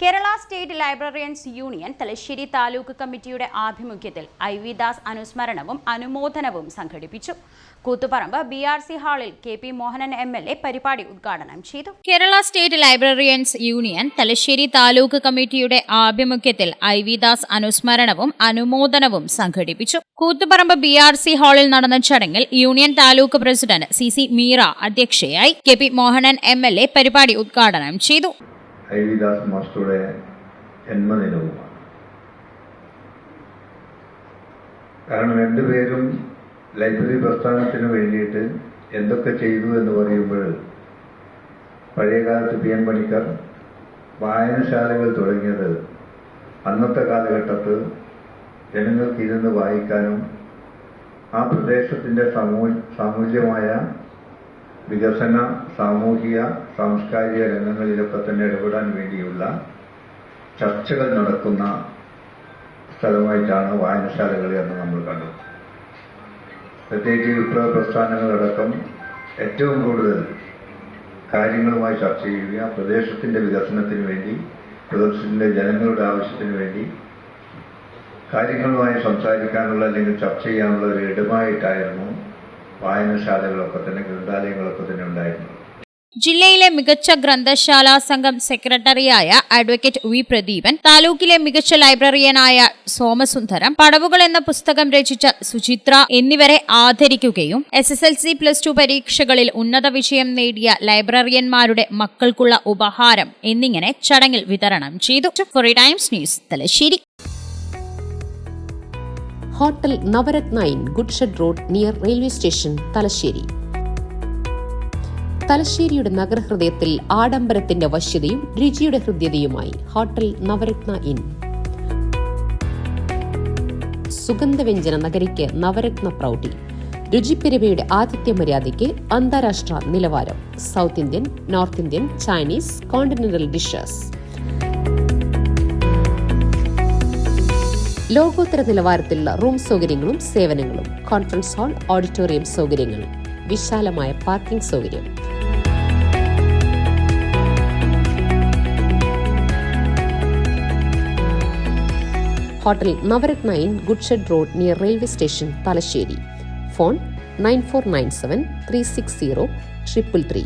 Kerala state librarians union Thalassery taluk കമ്മിറ്റിയുടെ ആഭിമുഖ്യത്തിൽ I V Das അനുസ്മരണവും അനുമോദനവും സംഘടിപ്പിച്ചു. കൂത്തുപറമ്പ് ബി ആർ സി ഹാളിൽ K P Mohanan M L A പരിപാടി ഉദ്ഘാടനം ചെയ്തു. Kerala state librarians union Thalassery taluk കമ്മിറ്റിയുടെ ആഭിമുഖ്യത്തിൽ ഐ വി ദാസ് അനുസ്മരണവും അനുമോദനവും സംഘടിപ്പിച്ചു. കൂത്തുപറമ്പ് ബി ആർ സി ഹാളിൽ നടന്ന ചടങ്ങിൽ union taluk president C C Meera അധ്യക്ഷയായി K P Mohanan M L A പരിപാടി ഉദ്ഘാടനം ചെയ്തു. ഐ മാസ്റ്ററുടെ ജന്മദിനവുമാണ്. കാരണം രണ്ടുപേരും ലൈബ്രറി പ്രസ്ഥാനത്തിന് വേണ്ടിയിട്ട് എന്തൊക്കെ ചെയ്തു എന്ന് പറയുമ്പോൾ പഴയകാലത്ത് പി എൻ പണിക്കർ വായനശാലകൾ തുടങ്ങിയത് അന്നത്തെ കാലഘട്ടത്ത് ജനങ്ങൾക്ക് ഇരുന്ന് വായിക്കാനും ആ പ്രദേശത്തിന്റെ സമൂ സാമൂഹ്യമായ വികസന സാമൂഹിക സാംസ്കാരിക രംഗങ്ങളിലൊക്കെ തന്നെ ഇടപെടാൻ വേണ്ടിയുള്ള ചർച്ചകൾ നടക്കുന്ന സ്ഥലമായിട്ടാണ് വായനശാലകൾ എന്ന് നമ്മൾ കണ്ടു. പ്രത്യേകിച്ച് വിപ്ലവ പ്രസ്ഥാനങ്ങളടക്കം ഏറ്റവും കൂടുതൽ കാര്യങ്ങളുമായി ചർച്ച ചെയ്യുക പ്രദേശത്തിന്റെ വികസനത്തിന് വേണ്ടി പ്രദേശത്തിന്റെ ജനങ്ങളുടെ ആവശ്യത്തിന് വേണ്ടി കാര്യങ്ങളുമായി സംസാരിക്കാനുള്ള അല്ലെങ്കിൽ ചർച്ച ചെയ്യാനുള്ള ഒരു ഇടമായിട്ടായിരുന്നു വായനശാലകളൊക്കെ തന്നെ ഗ്രന്ഥാലയങ്ങളൊക്കെ തന്നെ ഉണ്ടായിരുന്നു. ജില്ലയിലെ മികച്ച ഗ്രന്ഥശാല സംഘം സെക്രട്ടറിയായ അഡ്വക്കേറ്റ് വി പ്രദീപൻ താലൂക്കിലെ മികച്ച ലൈബ്രറിയനായ സോമസുന്ദരം പടവുകൾ എന്ന പുസ്തകം രചിച്ച സുചിത്ര എന്നിവരെ ആദരിക്കുകയും S S L C plus two പരീക്ഷകളിൽ ഉന്നത വിജയം നേടിയ ലൈബ്രറിയന്മാരുടെ മക്കൾക്കുള്ള ഉപഹാരം എന്നിങ്ങനെ ചടങ്ങിൽ വിതരണം ചെയ്തു. ഫോറി times news Thalassery. Hotel Navaratna inn goods shed road near railway station Thalassery. തലശ്ശേരിയുടെ നഗരഹൃദയത്തിൽ ആഡംബരത്തിന്റെ വശ്യതയും രുചിയുടെ ഹൃദ്യതയുമായി ഹോട്ടൽ നവരത്ന ഇൻ സുഗന്ധവ്യഞ്ജന നഗരിക്ക് നവരത്ന പ്രൗഢി. രുചിപ്പെരുമയുടെ ആതിഥ്യ മര്യാദയ്ക്ക് അന്താരാഷ്ട്ര നിലവാരം. South Indian North Indian Chinese continental dishes. ലോകോത്തര നിലവാരത്തിലുള്ള റൂം സൗകര്യങ്ങളും സേവനങ്ങളും കോൺഫറൻസ് ഹാൾ ഓഡിറ്റോറിയം സൗകര്യങ്ങൾ വിശാലമായ പാർക്കിംഗ് സൗകര്യം. Hotel Navaratna inn goods shed road near railway station Thalassery. Phone nine four nine seven three six zero triple three